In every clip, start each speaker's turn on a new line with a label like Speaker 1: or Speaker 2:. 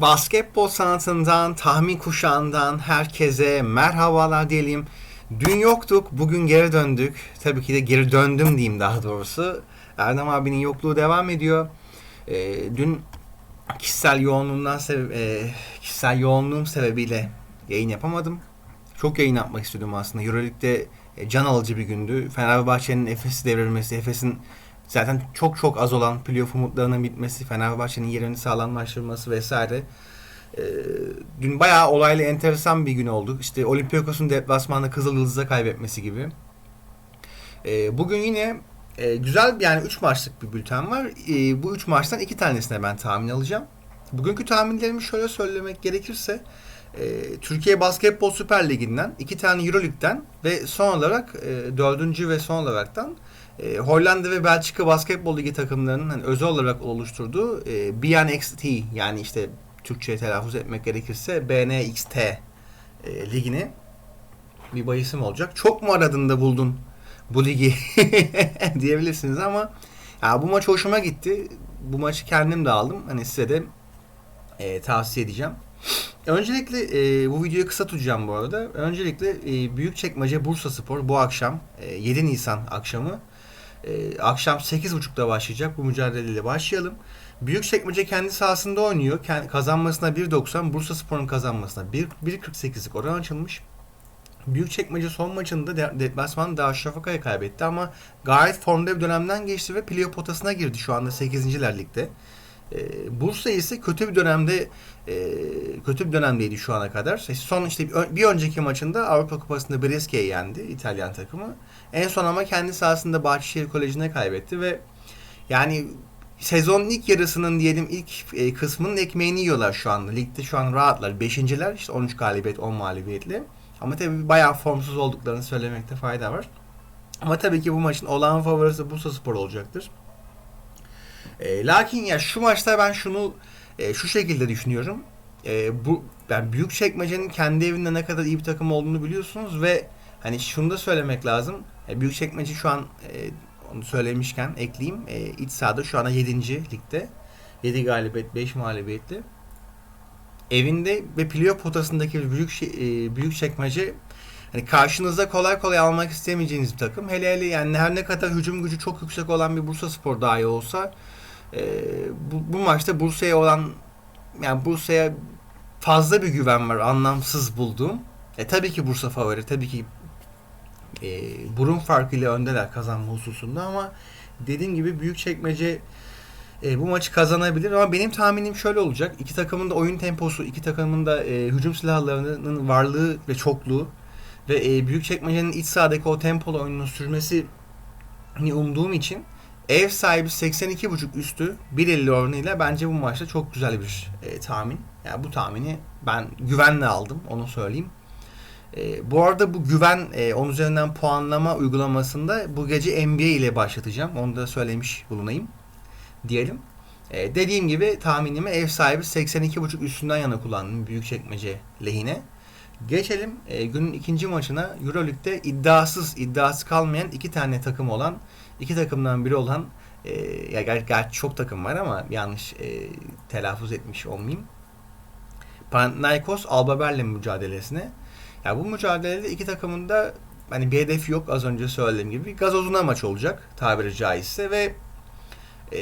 Speaker 1: Basketbol sanatından, tahmin kuşağından herkese merhabalar diyelim. Dün yoktuk, bugün geri döndük. Tabii ki de geri döndüm diyeyim daha doğrusu. Erdem abinin yokluğu devam ediyor. Ee, dün kişisel yoğunluğumdan sebe- e, kişisel yoğunluğum sebebiyle yayın yapamadım. Çok yayın yapmak istiyordum aslında. Euroleague'de e, can alıcı bir gündü. Fenerbahçe'nin Efes'i devrilmesi, Efes'in zaten çok çok az olan playoff umutlarının bitmesi, Fenerbahçe'nin yerini sağlamlaştırması vesaire. Ee, dün bayağı olaylı enteresan bir gün oldu. İşte Olympiakos'un deplasmanda Kızıl Yıldız'a kaybetmesi gibi. Ee, bugün yine e, güzel yani 3 maçlık bir bülten var. Ee, bu 3 maçtan 2 tanesine ben tahmin alacağım. Bugünkü tahminlerimi şöyle söylemek gerekirse e, Türkiye Basketbol Süper Ligi'nden, 2 tane Euroleague'den ve son olarak e, dördüncü ve son olaraktan e, Hollanda ve Belçika Basketbol Ligi takımlarının hani özel olarak oluşturduğu e, BNXT yani işte Türkçe'ye telaffuz etmek gerekirse BNXT e, ligini bir bahisim olacak. Çok mu aradığında buldun bu ligi diyebilirsiniz ama ya bu maç hoşuma gitti. Bu maçı kendim de aldım. Hani size de e, tavsiye edeceğim. Öncelikle e, bu videoyu kısa tutacağım bu arada. Öncelikle e, Büyükçekmece Bursa Spor bu akşam e, 7 Nisan akşamı e, akşam 8.30'da başlayacak. Bu mücadeleyle başlayalım. Büyükçekmece kendi sahasında oynuyor. Kazanmasına 1.90, Bursa Spor'un kazanmasına 1 1.48'lik oran açılmış. Büyükçekmece son maçında de- deplasman Darüşşafaka'ya kaybetti ama gayet formda bir dönemden geçti ve playoff potasına girdi şu anda 8.ler ligde. Ee, Bursa ise kötü bir dönemde e, kötü bir dönemdeydi şu ana kadar. Son işte bir önceki maçında Avrupa Kupası'nda Brescia'yı yendi İtalyan takımı. En son ama kendi sahasında Bahçeşehir Koleji'ne kaybetti ve yani sezonun ilk yarısının diyelim ilk e, kısmının ekmeğini yiyorlar şu anda. Ligde şu an rahatlar. Beşinciler işte 13 galibiyet 10 mağlubiyetle. Ama tabii bayağı formsuz olduklarını söylemekte fayda var. Ama tabii ki bu maçın olağan favorisi Bursa Spor olacaktır. E, lakin ya şu maçta ben şunu e, şu şekilde düşünüyorum. E, bu ben Büyükçekmece'nin kendi evinde ne kadar iyi bir takım olduğunu biliyorsunuz ve hani şunu da söylemek lazım. E, Büyükçekmece şu an e, onu söylemişken ekleyeyim. E, iç sahada şu anda 7. ligde. 7 galibiyet, 5 mağlubiyetli. Evinde ve playoff potasındaki büyük şey- e, büyük çekmece hani karşınızda kolay kolay almak istemeyeceğiniz bir takım. Hele hele yani her ne kadar hücum gücü çok yüksek olan bir Bursa Spor dahi olsa e, bu, bu maçta Bursa'ya olan yani Bursa'ya fazla bir güven var anlamsız bulduğum. E tabii ki Bursa favori. Tabii ki e, burun farkıyla öndeler kazanma hususunda ama dediğim gibi büyük çekmece e, bu maçı kazanabilir ama benim tahminim şöyle olacak. İki takımın da oyun temposu, iki takımın da e, hücum silahlarının varlığı ve çokluğu ve e, büyük çekmecenin iç sahadaki o tempolu oyunun sürmesi umduğum için ev sahibi 82.5 üstü 1.50 oranıyla bence bu maçta çok güzel bir e, tahmin. Yani bu tahmini ben güvenle aldım onu söyleyeyim. E, bu arada bu güven e, 10 üzerinden puanlama uygulamasında bu gece NBA ile başlatacağım. Onu da söylemiş bulunayım diyelim. E, dediğim gibi tahminimi ev sahibi 82.5 üstünden yana kullandım Büyükçekmece lehine. Geçelim e, günün ikinci maçına Euroleague'de iddiasız, iddiası kalmayan iki tane takım olan, iki takımdan biri olan e, ya ger- çok takım var ama yanlış e, telaffuz etmiş olmayayım. Panathinaikos Alba Berlin mücadelesine. Ya bu mücadelede iki takımın da hani bir hedefi yok az önce söylediğim gibi. Gazozuna maç olacak tabiri caizse ve e,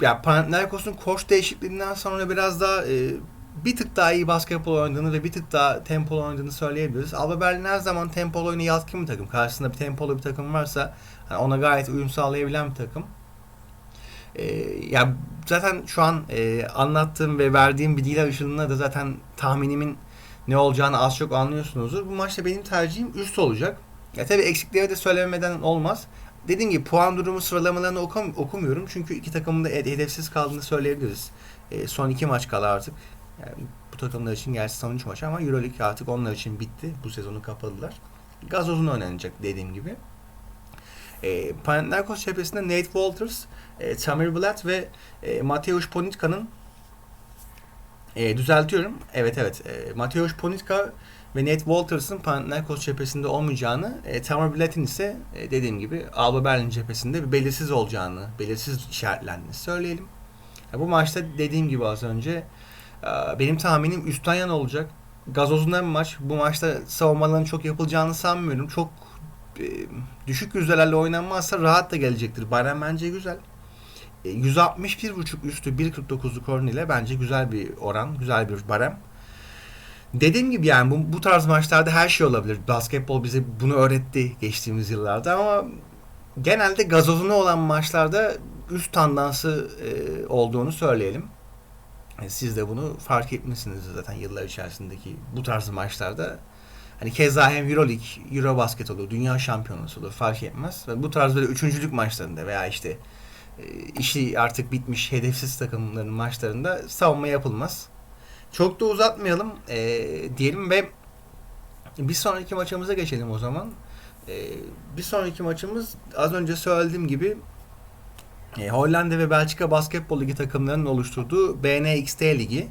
Speaker 1: ya Panathinaikos'un koç değişikliğinden sonra biraz daha e, bir tık daha iyi basketbol oynadığını ve bir tık daha tempolu oynadığını söyleyebiliriz. Alba Berlin her zaman tempolu oyunu yatkın bir takım. Karşısında bir tempolu bir takım varsa hani ona gayet uyum sağlayabilen bir takım. E, ya zaten şu an e, anlattığım ve verdiğim bilgiler ışığında da zaten tahminimin ne olacağını az çok anlıyorsunuzdur. Bu maçta benim tercihim üst olacak. Ya tabii eksikleri de söylemeden olmaz. Dediğim gibi puan durumu sıralamalarını okum, okumuyorum. Çünkü iki takımın da hed- hedefsiz kaldığını söyleyebiliriz. E, son iki maç kala artık. Yani bu takımlar için gerçi son üç maç ama Euroleague artık onlar için bitti. Bu sezonu kapadılar. Gazoz'un oynanacak dediğim gibi. E, Panathinaikos cephesinde Nate Walters, e, Tamir Blatt ve e, Mateusz Ponitka'nın e, düzeltiyorum. Evet evet. E, Mateusz Ponitka ve Nate Walters'ın Panathinaikos cephesinde olmayacağını, e, Tamar Blatt'in ise e, dediğim gibi Alba Berlin cephesinde belirsiz olacağını, belirsiz işaretlendiğini söyleyelim. Ya bu maçta dediğim gibi az önce Benim tahminim üstten yana olacak. Gazozundan maç. Bu maçta savunmaların çok yapılacağını sanmıyorum. Çok e, düşük yüzdelerle oynanmazsa rahat da gelecektir. Bayram bence güzel. E, 161.5 üstü 1.49'luk oran ile bence güzel bir oran. Güzel bir barem. Dediğim gibi yani bu, bu tarz maçlarda her şey olabilir. Basketbol bize bunu öğretti geçtiğimiz yıllarda ama genelde gazozunu olan maçlarda üst tandansı e, olduğunu söyleyelim. E, Siz de bunu fark etmişsiniz zaten yıllar içerisindeki bu tarz maçlarda. Hani keza hem Euroleague, Eurobasket olur, Dünya Şampiyonası olur fark etmez. Bu tarz böyle üçüncülük maçlarında veya işte e, işi artık bitmiş hedefsiz takımların maçlarında savunma yapılmaz. Çok da uzatmayalım e, diyelim ve bir sonraki maçımıza geçelim o zaman. E, bir sonraki maçımız az önce söylediğim gibi e, Hollanda ve Belçika Basketbol Ligi takımlarının oluşturduğu BNXT Ligi.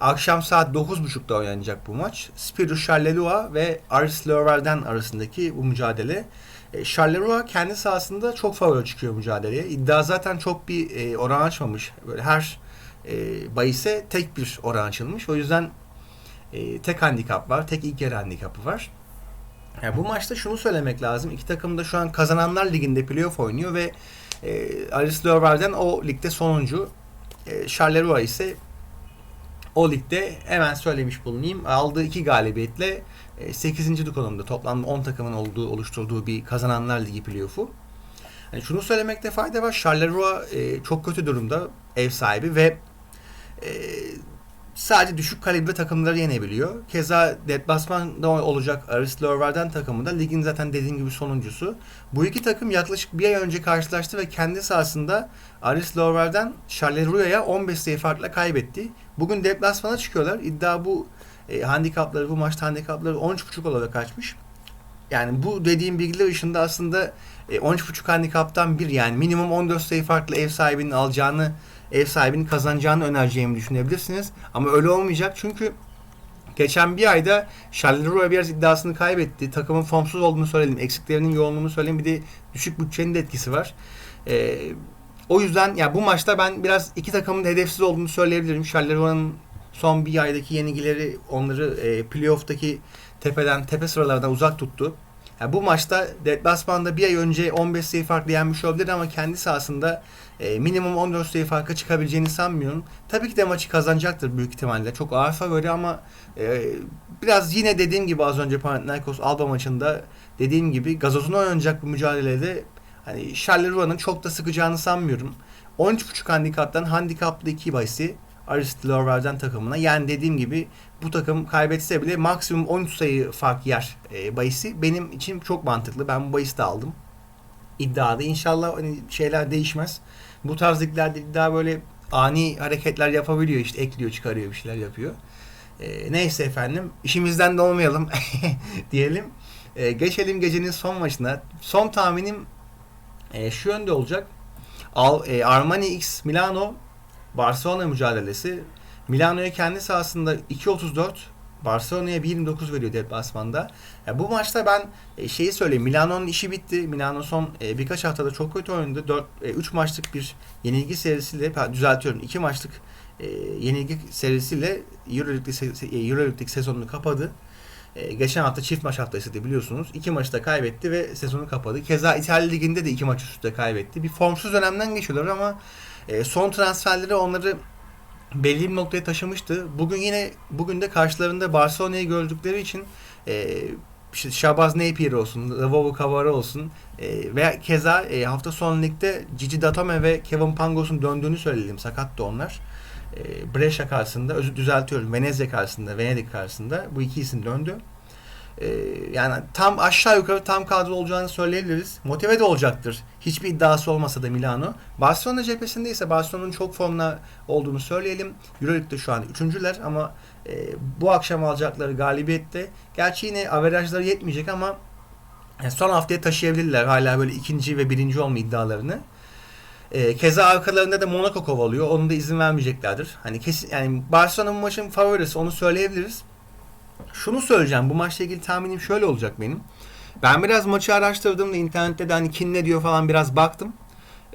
Speaker 1: Akşam saat 9.30'da oynanacak bu maç. Spirou Charleroi ve Aris Leuvel'den arasındaki bu mücadele. E, Charleroi kendi sahasında çok favori çıkıyor mücadeleye. İddia zaten çok bir e, oran açmamış. Böyle her e, bahise tek bir oran açılmış. O yüzden e, tek handikap var. Tek ilk yarı handikapı var. Yani bu maçta şunu söylemek lazım. İki takım da şu an kazananlar liginde playoff oynuyor ve e, Aris Leuvel'den o ligde sonuncu. E, Charleroi ise o ligde hemen söylemiş bulunayım. Aldığı iki galibiyetle e, 8. konumda. Toplamda 10 takımın olduğu oluşturduğu bir kazananlar ligi playoff'u. Yani şunu söylemekte fayda var. Charleroi e, çok kötü durumda ev sahibi ve e, sadece düşük kalibre takımları yenebiliyor. Keza deplasmanda olacak Aris Leuvel'den takımı da ligin zaten dediğim gibi sonuncusu. Bu iki takım yaklaşık bir ay önce karşılaştı ve kendi sahasında Aris Leuvel'den Charleroi 15 sayı farkla kaybetti. Bugün deplasmana çıkıyorlar. İddia bu e, handikapları, bu maçta handikapları 13.5 olarak açmış. Yani bu dediğim bilgiler ışığında aslında e, 13.5 handikaptan bir yani minimum 14 sayı farklı ev sahibinin alacağını ev sahibinin kazanacağını önereceğimi düşünebilirsiniz. Ama öyle olmayacak çünkü geçen bir ayda Charleroi biraz iddiasını kaybetti. Takımın formsuz olduğunu söyledim. Eksiklerinin yoğunluğunu söyleyeyim. Bir de düşük bütçenin de etkisi var. Ee, o yüzden ya bu maçta ben biraz iki takımın hedefsiz olduğunu söyleyebilirim. Charleroi son bir aydaki yenilgileri onları e, playoff'taki tepeden tepe sıralardan uzak tuttu. Yani bu maçta deplasmanda bir ay önce 15 sayı farklı yenmiş olabilir ama kendi sahasında e, minimum 14 sayı farka çıkabileceğini sanmıyorum. Tabii ki de maçı kazanacaktır büyük ihtimalle. Çok ağır favori ama e, biraz yine dediğim gibi az önce Panathinaikos Alba maçında dediğim gibi gazozuna oynanacak bu mücadelede hani Charleroi çok da sıkacağını sanmıyorum. 13.5 handikaptan handikaplı 2 bahisi Aris Leuvel'den takımına. Yani dediğim gibi bu takım kaybetse bile maksimum 13 sayı fark yer e, bahisi benim için çok mantıklı. Ben bu bahisi de aldım. İddiada inşallah hani şeyler değişmez. Bu tarz liglerde iddia böyle ani hareketler yapabiliyor işte ekliyor çıkarıyor bir şeyler yapıyor. E, neyse efendim işimizden de olmayalım diyelim. E, geçelim gecenin son maçına. Son tahminim e, şu yönde olacak. Al, e, Armani X Milano Barcelona mücadelesi. Milano'ya kendi sahasında 2.34 Barcelona'ya 1.29 veriyor deplasmanda. Ya bu maçta ben e, şeyi söyleyeyim. Milano'nun işi bitti. Milano son e, birkaç haftada çok kötü oynadı. 4 e, 3 maçlık bir yenilgi serisiyle düzeltiyorum. 2 maçlık e, yenilgi serisiyle EuroLeague, se- e, EuroLeague sezonunu kapadı. E, geçen hafta çift maç haftasıydı biliyorsunuz. İki maçta kaybetti ve sezonu kapadı. Keza İtalya Ligi'nde de iki maç üst üste kaybetti. Bir formsuz dönemden geçiyorlar ama e, son transferleri onları belli bir noktaya taşımıştı. Bugün yine bugün de karşılarında Barcelona'yı gördükleri için e, işte Şabaz Napier olsun, Lavovo Cavara olsun e, ve keza e, hafta sonu ligde Gigi Datome ve Kevin Pangos'un döndüğünü söyledim. Sakattı onlar. E, Brescia karşısında, özür düzeltiyorum. Venezia karşısında, Venedik karşısında bu iki isim döndü. E, yani tam aşağı yukarı tam kadro olacağını söyleyebiliriz. Motive de olacaktır. Hiçbir iddiası olmasa da Milano. Barcelona cephesinde ise Barcelona'nın çok formda olduğunu söyleyelim. Euroleague'de şu an üçüncüler ama e, bu akşam alacakları galibiyette gerçi yine averajları yetmeyecek ama e, son haftaya taşıyabilirler. Hala böyle ikinci ve birinci olma iddialarını. E, keza arkalarında da Monaco kovalıyor. Onun da izin vermeyeceklerdir. Hani kesin yani Barcelona bu maçın favorisi onu söyleyebiliriz. Şunu söyleyeceğim. Bu maçla ilgili tahminim şöyle olacak benim. Ben biraz maçı araştırdım da internette de hani kim ne diyor falan biraz baktım.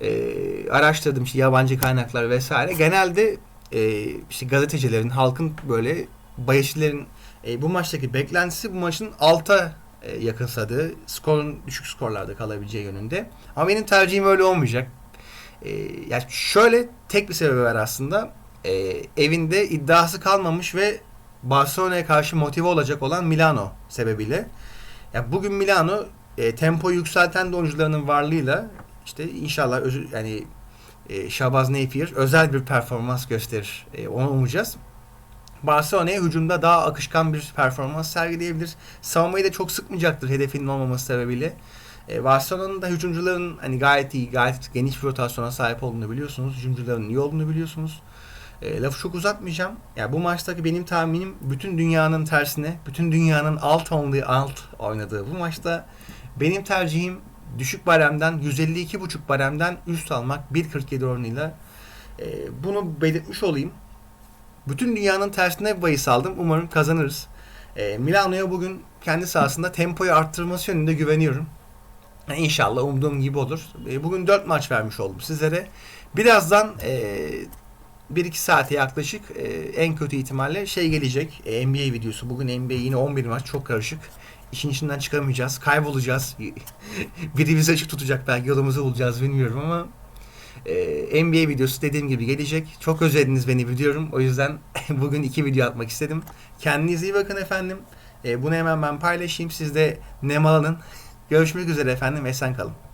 Speaker 1: Ee, araştırdım işte yabancı kaynaklar vesaire. Genelde e, işte gazetecilerin, halkın böyle bayışçıların e, bu maçtaki beklentisi bu maçın alta e, yakınsadığı, skorun düşük skorlarda kalabileceği yönünde. Ama benim tercihim öyle olmayacak. E, yani şöyle tek bir sebebi var aslında. E, evinde iddiası kalmamış ve Barcelona'ya karşı motive olacak olan Milano sebebiyle. Ya bugün Milano e, tempoyu yükselten de oyuncularının varlığıyla işte inşallah özü, yani e, Şabaz Napier özel bir performans gösterir. E, onu umacağız. Barcelona'ya hücumda daha akışkan bir performans sergileyebilir. Savunmayı da çok sıkmayacaktır hedefinin olmaması sebebiyle. E, Barcelona'nın da hücumcuların hani gayet iyi, gayet geniş bir rotasyona sahip olduğunu biliyorsunuz. Hücumcuların iyi olduğunu biliyorsunuz. E, lafı çok uzatmayacağım. Yani bu maçtaki benim tahminim bütün dünyanın tersine, bütün dünyanın alt onlu alt oynadığı bu maçta benim tercihim düşük baremden 152,5 baremden üst almak 1.47 oranıyla. E, bunu belirtmiş olayım. Bütün dünyanın tersine bir bahis aldım. Umarım kazanırız. E, Milano'ya bugün kendi sahasında tempoyu arttırması yönünde güveniyorum. E, İnşallah umduğum gibi olur. E, bugün 4 maç vermiş oldum sizlere. Birazdan e, 1-2 saate yaklaşık e, en kötü ihtimalle şey gelecek. E, NBA videosu. Bugün NBA yine 11 maç çok karışık. İşin içinden çıkamayacağız. Kaybolacağız. Biri bize açık tutacak belki yolumuzu bulacağız bilmiyorum ama e, NBA videosu dediğim gibi gelecek. Çok özlediniz beni biliyorum. O yüzden bugün iki video atmak istedim. Kendinize iyi bakın efendim. E, bunu hemen ben paylaşayım. Siz de nem alın. Görüşmek üzere efendim. Esen kalın.